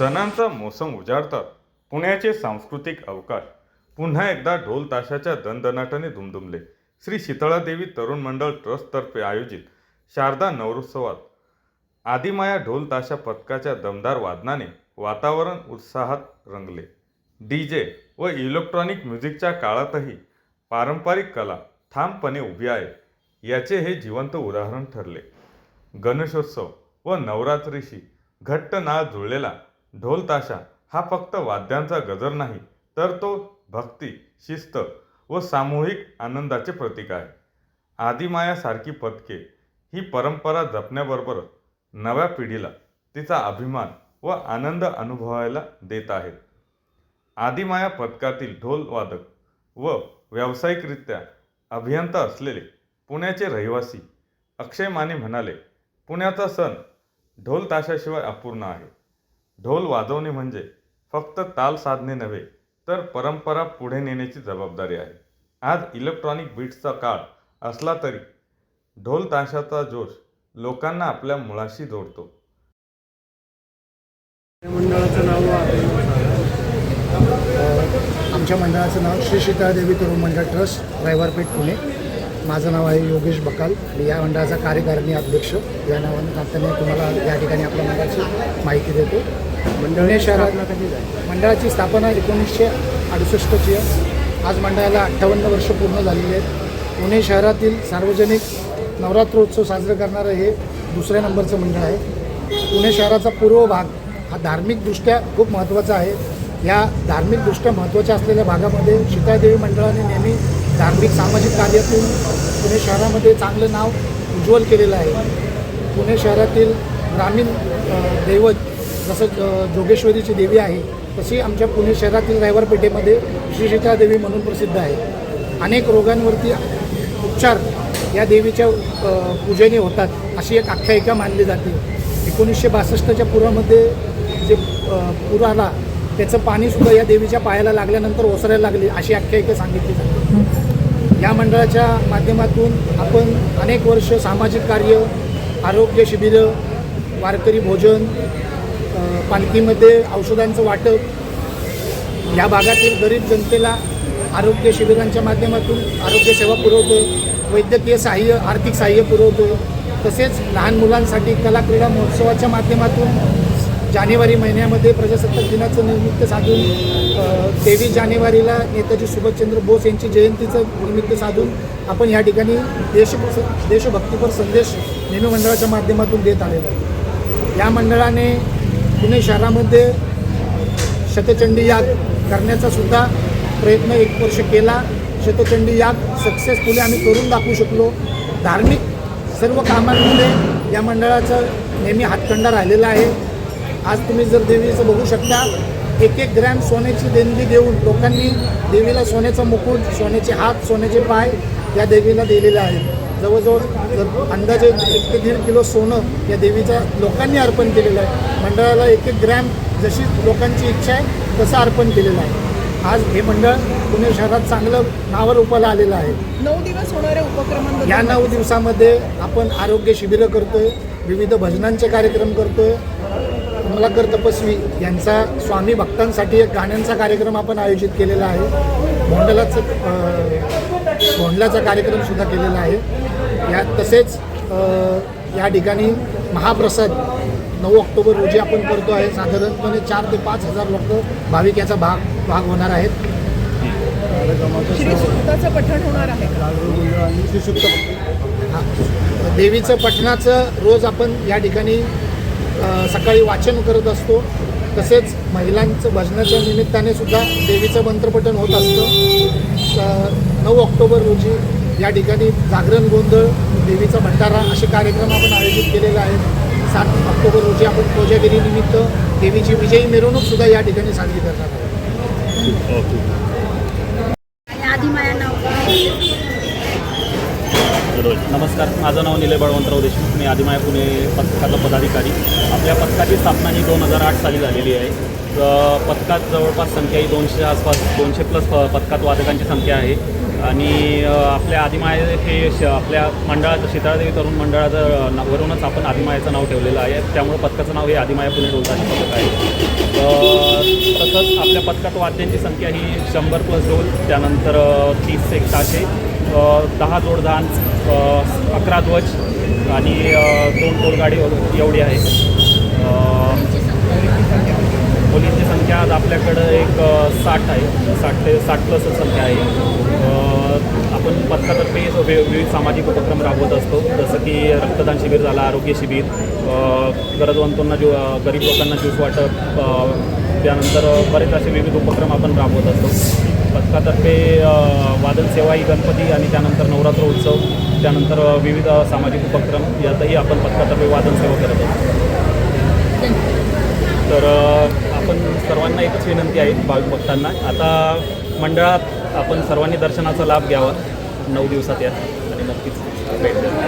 सणांचा मोसम उजाडतात. पुण्याचे सांस्कृतिक अवकाश. पुन्हा एकदा ढोल ताशाच्या दणदणाटाने धुमधुमले. श्री शीतळादेवी तरुण मंडळ ट्रस्टतर्फे आयोजित शारदा नवरोत्सवात आदिमाया ढोल ताशा पथकाच्या दमदार वादनाने वातावरण उत्साहात रंगले. डी जे व इलेक्ट्रॉनिक म्युझिकच्या काळातही पारंपरिक कला ठामपणे उभी आहे याचे हे जिवंत उदाहरण ठरले. गणेशोत्सव व नवरात्रीशी घट्ट नाळ जुळलेला ढोल ताशा हा फक्त वाद्यांचा गजर नाही तर तो भक्ती शिस्त व सामूहिक आनंदाचे प्रतीक आहे. आदिमायासारखी पदके ही परंपरा जपण्याबरोबर नव्या पिढीला तिचा अभिमान व आनंद अनुभवायला देत आहेत. आदिमाया पथकातील ढोलवादक व व्यावसायिकरित्या अभियंता असलेले पुण्याचे रहिवासी अक्षय माने म्हणाले पुण्याचा सण ढोल ताशाशिवाय अपूर्ण आहे. ढोल वाजवणे म्हणजे फक्त ताल साधणे नव्हे तर परंपरा पुढे नेण्याची जबाबदारी आहे. आज इलेक्ट्रॉनिक बीट्सचा काळ असला तरी ढोल ताशाचा जोश लोकांना आपल्या मुळाशी जोडतो. मंडळाचं नाव आमच्या मंडळाचं नाव श्री सीतादेवी तरुण मंडळ ट्रस्ट रायवारपेठ पुणे. माझं नाव आहे योगेश बकाल. आणि या मंडळाचा कार्यकारिणी अध्यक्ष. या नावाने नात्याने तुम्हाला या ठिकाणी आपल्या मंडळाची माहिती देतो. पुणे शहरात मंडळाची स्थापना एकोणीसशे अडुसष्टची आहे. आज मंडळाला अठ्ठावन्न वर्ष पूर्ण झालेली आहेत. पुणे शहरातील सार्वजनिक नवरात्रोत्सव साजरे करणारं हे दुसऱ्या नंबरचं मंडळ आहे. पुणे शहराचा पूर्व भाग हा धार्मिकदृष्ट्या खूप महत्त्वाचा आहे. या धार्मिकदृष्ट्या महत्त्वाच्या असलेल्या भागामध्ये सीतादेवी मंडळाने नेहमी धार्मिक सामाजिक कार्यातून पुणे शहरामध्ये चांगलं नाव उज्ज्वल केलेलं आहे. पुणे शहरातील ग्रामीण दैवत जसं जोगेश्वरीची देवी आहे तशी आमच्या पुणे शहरातील रायवारपेठेमध्ये श्री सीतादेवी म्हणून प्रसिद्ध आहे. अनेक रोगांवरती उपचार या देवीच्या पूजेने होतात अशी एक आख्यायिका मानली जाते. एकोणीसशे बासष्टच्या पुरामध्ये जे पूर आला त्याचं पाणीसुद्धा या देवीच्या पायाला लागल्यानंतर ओसरायला लागली अशी आख्यायिका सांगितली जाते. या मंडळाच्या माध्यमातून आपण अनेक वर्ष सामाजिक कार्य आरोग्य शिबिरं वारकरी भोजन पालखीमध्ये औषधांचं वाटप या भागातील गरीब जनतेला आरोग्य शिबिरांच्या माध्यमातून आरोग्य सेवा पुरवतो वैद्यकीय सहाय्य आर्थिक सहाय्य पुरवतो तसेच लहान मुलांसाठी कला क्रीडा महोत्सवाच्या माध्यमातून जानेवारी महिन्यामध्ये प्रजासत्ताक दिनाचं निमित्त साधून तेवीस जानेवारीला नेताजी सुभाषचंद्र बोस यांची जयंतीचं निमित्त साधून आपण या ठिकाणी देश देशभक्तीपर संदेश नेहमी मंडळाच्या माध्यमातून देत आलेला आहे. या मंडळाने पुणे शहरामध्ये शतचंडी याग करण्याचा सुद्धा प्रयत्न एक वर्ष केला. शतचंडी याग सक्सेसफुली आम्ही करून दाखवू शकलो. धार्मिक सर्व कामांमध्ये या मंडळाचा नेहमी हातखंडा राहिलेला आहे. आज तुम्ही जर देवीचं बघू शकता एक एक ग्रॅम सोन्याची देणगी देऊन लोकांनी देवीला सोन्याचा मुकुट सोन्याचे हात सोन्याचे पाय या देवीला दिलेले आहेत. जवळजवळ जर अंदाजे एक ते दीड किलो सोनं या देवीच्या लोकांनी अर्पण केलेलं आहे. मंडळाला एक एक ग्रॅम जशी लोकांची इच्छा आहे तसं अर्पण केलेलं आहे. आज हे मंडळ पुणे शहरात चांगलं नावर उपाला आलेलं आहे. नऊ दिवस होणाऱ्या उपक्रमांबद्दल या नऊ दिवसामध्ये आपण आरोग्य शिबिरं करतोय विविध भजनांचे कार्यक्रम करतोय कमलाकर तपस्वी यांचा स्वामी भक्तांसाठी एक गाण्यांचा कार्यक्रम आपण आयोजित केलेला आहे. भोंडलाचं भोंडलाचा कार्यक्रम सुद्धा केलेला आहे. या तसेच या ठिकाणी महाप्रसाद नऊ ऑक्टोबर रोजी आपण करतो आहे. साधारणपणे चार ते पाच हजार लोक भाविक याचा भाग भाग होणार आहेत. पठण होणार आहे हा. देवीचं पठणाचं रोज आपण या ठिकाणी सकाळी वाचन करत असतो. तसेच महिलांचं भजनाच्या निमित्ताने सुद्धा देवीचं मंत्रपठण होत असतं. नऊ ऑक्टोबर रोजी या ठिकाणी जागरण गोंधळ देवीचा भंडारा असे कार्यक्रम आपण आयोजित केलेले आहेत. सात ऑक्टोबर रोजी आपण कोजागिरी निमित्त देवीची विजयी मिरवणूक सुद्धा या ठिकाणी साजरी करणार आहोत आणि नमस्कार माझं नाव निलय बळवंतराव देशमुख. मी आदिमाय पुणे पथकाचा पदाधिकारी. आपल्या पथकाची स्थापना ही दोन हजार आठ साली झालेली आहे. पथकात जवळपास संख्या ही दोनशे आसपास दोनशे प्लस प- पथकात वादकांची संख्या आहे. आणि आपल्या आदिमाय हे श आपल्या मंडळाचं शीतळादेवी तरुण मंडळाचं ना- वरूनच आपण आदिमायाचं नाव ठेवलेलं आहे. त्यामुळे पथकाचं नाव हे आदिमाया पुणे डोलताचे पथक आहे. तसंच आपल्या पथकात वाद्यांची संख्या ही शंभर प्लस डोल त्यानंतर तीस एक सहाशे दहा जोडधान अकरा ध्वज आणि दोन टोलगाडी एवढी आहे. अ, संख्या आज आपल्याकडं एक साठ आहे. साठ ते साठ प्लस संख्या आहे. आपण पथकातर्फे वे- विविध सामाजिक उपक्रम राबवत असतो. जसं की रक्तदान शिबिर झालं आरोग्य शिबिर गरजवंतांना जो गरीब लोकांना ज्यूस वाटप त्यानंतर बरेच असे विविध उपक्रम आपण राबवत असतो. पथकातर्फे वादन सेवा ही गणपती आणि त्यानंतर नवरात्र उत्सव त्यानंतर विविध सामाजिक उपक्रम यातही आपण पथकातर्फे वादन सेवा करत आहोत. तर आपण सर्वांना एकच विनंती आहे भाविक भक्तांना. आता मंडळात आपण सर्वांनी दर्शनाचा लाभ घ्यावा. नऊ दिवसात या. आणि नक्कीच भेट द्या.